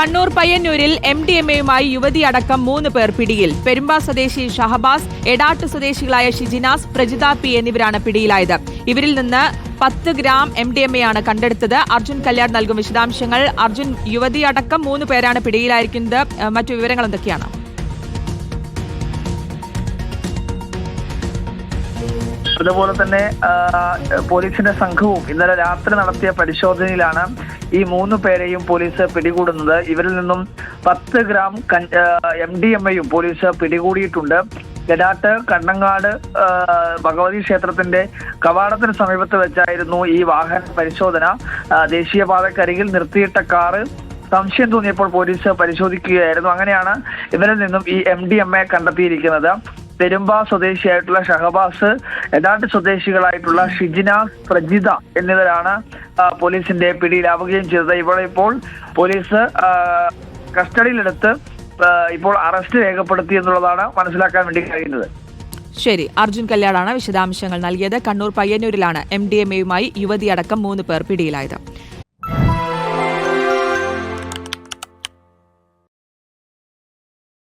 കണ്ണൂർ പയ്യന്നൂരിൽ M D M എയുമായി യുവതി അടക്കം മൂന്ന് പേർ പിടിയിൽ. പെരുമ്പ സ്വദേശി ഷഹബാസ് എടാട്ട് സ്വദേശികളായ ഷിജിനാസ് പ്രജിത പി എന്നിവരാണ് പിടിയിലായത്. ഇവരിൽ നിന്ന് പത്ത് gram M D M A ആണ് കണ്ടെടുത്തത്. അർജുൻ കല്യാൺ നൽകും വിശദാംശങ്ങൾ. അർജുൻ യുവതി അടക്കം മൂന്ന് പേരാണ് പിടിയിലായിരിക്കുന്നത്. മറ്റു വിവരങ്ങൾ എന്തൊക്കെയാണ്? അതുപോലെ തന്നെ പോലീസിന്റെ സംഘവും ഇന്നലെ രാത്രി നടത്തിയ പരിശോധനയിലാണ് ഈ മൂന്ന് പേരെയും പോലീസ് പിടികൂടുന്നത്. ഇവരിൽ നിന്നും പത്ത് ഗ്രാം എം ഡി എം എയും പോലീസ് പിടികൂടിയിട്ടുണ്ട്. ഗഡാട്ട് കണ്ണങ്ങാട് ഭഗവതി ക്ഷേത്രത്തിന്റെ കവാടത്തിന് സമീപത്ത് വെച്ചായിരുന്നു ഈ വാഹന പരിശോധന. ദേശീയപാതക്കരികിൽ നിർത്തിയിട്ട കാറ് സംശയം തോന്നിയപ്പോൾ പോലീസ് പരിശോധിക്കുകയായിരുന്നു. അങ്ങനെയാണ് ഇവരിൽ നിന്നും ഈ എം ഡി എം എ കണ്ടെത്തിയിരിക്കുന്നത്. പെരുമ്പ സ്വദേശിയായിട്ടുള്ള ഷഹബാസ് എടാട്ട് സ്വദേശികളായിട്ടുള്ള ഷിജിന പ്രജിത എന്നിവരാണ് പോലീസിന്റെ പിടിയിലാവുകയും ചെയ്തത്. ഇവിടെ ഇപ്പോൾ പോലീസ് കസ്റ്റഡിയിലെടുത്ത് ഇപ്പോൾ അറസ്റ്റ് രേഖപ്പെടുത്തി എന്നുള്ളതാണ് മനസ്സിലാക്കാൻ വേണ്ടി കഴിയുന്നത്. ശരി അർജുൻ കല്യാണാണ് വിശദാംശങ്ങൾ നൽകിയത്. കണ്ണൂർ പയ്യന്നൂരിലാണ് എം ഡി എം എയുമായി യുവതി അടക്കം മൂന്ന് പേർ പിടിയിലായത്.